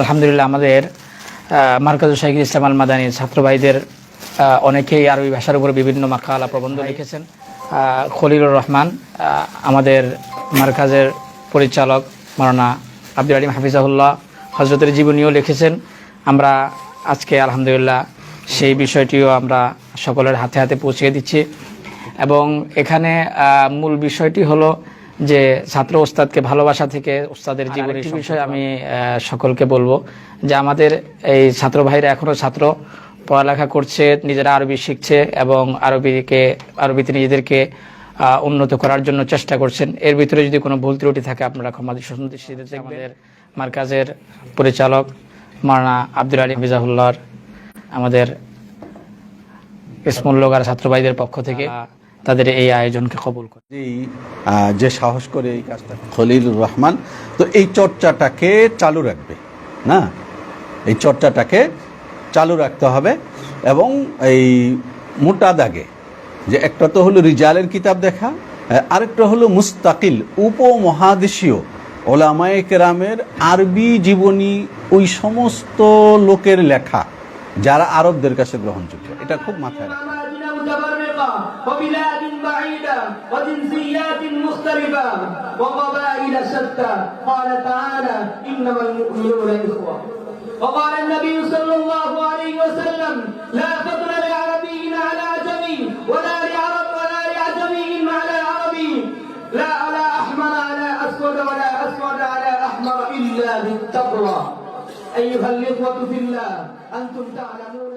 আলহামদুলিল্লাহ আমাদের মার্কাজ শাহিদ ইসলাম আল মাদানীর ছাত্র ভাইদের অনেকেই আরবি ভাষার উপরে বিভিন্ন মাকালা প্রবন্ধ লিখেছেন। খলিলুর রহমান আমাদের মার্কাজের পরিচালক মারানা আব্দুল আলিম হাফিজাহুল্লাহ হজরতের জীবনীও লিখেছেন। আমরা আজকে আলহামদুলিল্লাহ সেই বিষয়টিও আমরা সকলের হাতে হাতে পৌঁছে দিচ্ছি। এবং এখানে মূল বিষয়টি হলো যে ছাত্র ওস্তাদকে ভালোবাসা থেকে ওস্তাদের জীবনের বিষয়ে আমি সকলকে বলব যে আমাদের এই ছাত্র ভাইরা এখনও ছাত্র পড়ালেখা করছে নিজেরা আরবি শিখছে এবং আরবিকে আরবিতে নিজেদেরকে উন্নত করার জন্য চেষ্টা করছেন। এর ভিতরে যদি কোনো ভুল ত্রুটি থাকে আপনারা ক্ষমা দৃষ্টিতে আমাদের মার্কাজের পরিচালক মারানা আব্দুল আলী মিজাহুল্লাহর আমাদের ইসমুল্লগার ছাত্র ভাইদের পক্ষ থেকে। তাদের এই আয়োজনকে কবুল করে। যে সাহস করে এই কাজটা খলিল রহমান, তো এই চর্চাটাকে চালু রাখবে, না? এই চর্চাটাকে চালু রাখতে হবে এবং এই মোটা দাগে, যে একটা তো হলো রিজালের কিতাব দেখা আরেকটা হলো মুস্তাকিল, উপমহাদেশীয় ওলামায় কেরামের আরবি জীবনী, ওই সমস্ত লোকের লেখা, যারা আরবদের কাছে গ্রহণযোগ্য। এটা খুব মাথায় রাখা متفرقة وبلاد بعيدة وجنسيات مختلفة وقبائل شتى. قال تعالى إنما المؤمنون إخوة. وقال النبي صلى الله عليه وسلم لا فضل لعربي على عجمي ولا لعرب ولا لعجمي على عربي. لا على أحمر على أسود ولا أسود على أحمر إلا بالتقوى. أيها الإخوة في الله أنتم تعلمون